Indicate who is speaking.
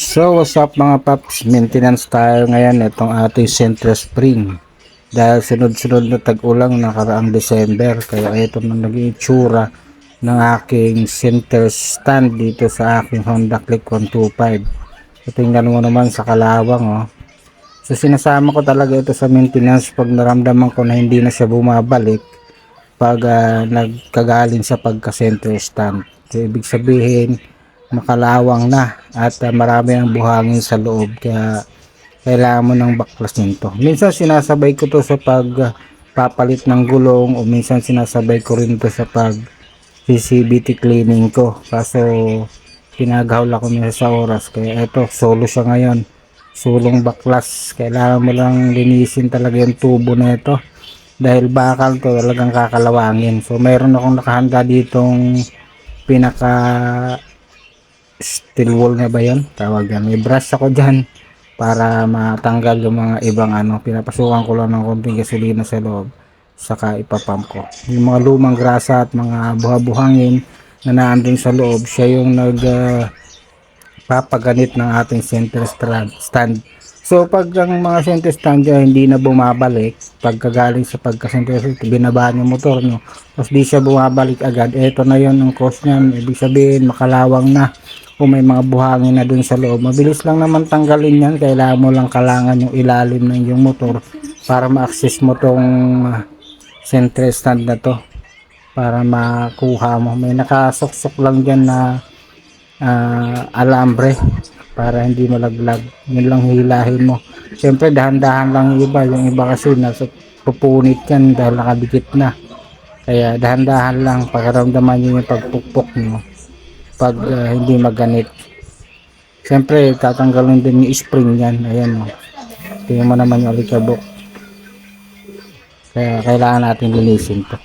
Speaker 1: So what's up mga paps, maintenance tayo ngayon itong ating center spring. Dahil sunod-sunod na tag-ulang nakaraang December kaya ito na naging itsura ng aking center stand dito sa aking Honda Click 125 so tingnan mo naman sa kalawang oh. so sinasama ko talaga ito sa maintenance pag naramdaman ko na hindi na siya bumabalik pag ah, nagkagaling sa pagka center stand. So ibig sabihin makalawang na at uh, marami ang buhangin sa loob kaya kailangan mo ng baklas nito. Minsan sinasabay ko to sa pag uh, papalit ng gulong o minsan sinasabay ko rin to sa pag CCBT cleaning ko. Kaso pinagahol ako minsan sa oras kaya eto solo siya ngayon. Sulong baklas. Kailangan mo lang linisin talaga yung tubo na ito dahil bakal to talagang kakalawangin. So mayroon akong nakahanda ditong pinaka steel wool na ba yan? Tawag. May brush ako dyan para matanggal yung mga ibang ano. Pinapasukan ko lang ng konting gasolina sa loob. Saka ipapump ko. Yung mga lumang grasa at mga buha-buhangin na naandun sa loob, siya yung nag ah, papaganit ng ating center stand. So pag ang mga center stand dyan, hindi na bumabalik, pagkagaling sa pagka-center stand, binabaan yung motor nyo, tapos di siya bumabalik agad, eto na yon ang cause niyan, ibig sabihin makalawang na, kung may mga buhangin na dun sa loob, mabilis lang naman tanggalin yan, kailangan mo lang kalangan yung ilalim ng yung motor para ma-access mo tong ah, center stand na to para makuha mo. May nakasuksok lang dyan na ah, alambre para hindi malaglag. Yun lang hilahin mo. Siyempre dahan-dahan lang yung iba. Yung iba kasi nasa pupunit yan dahil nakadikit na. Kaya dahan-dahan lang pagkaramdaman nyo yung pagpukpok nyo pag ah, hindi maganit. Siyempre tatanggalin din yung spring yan. Ayan o. Tingnan mo naman yung alikabok. Kaya kailangan natin linisin to.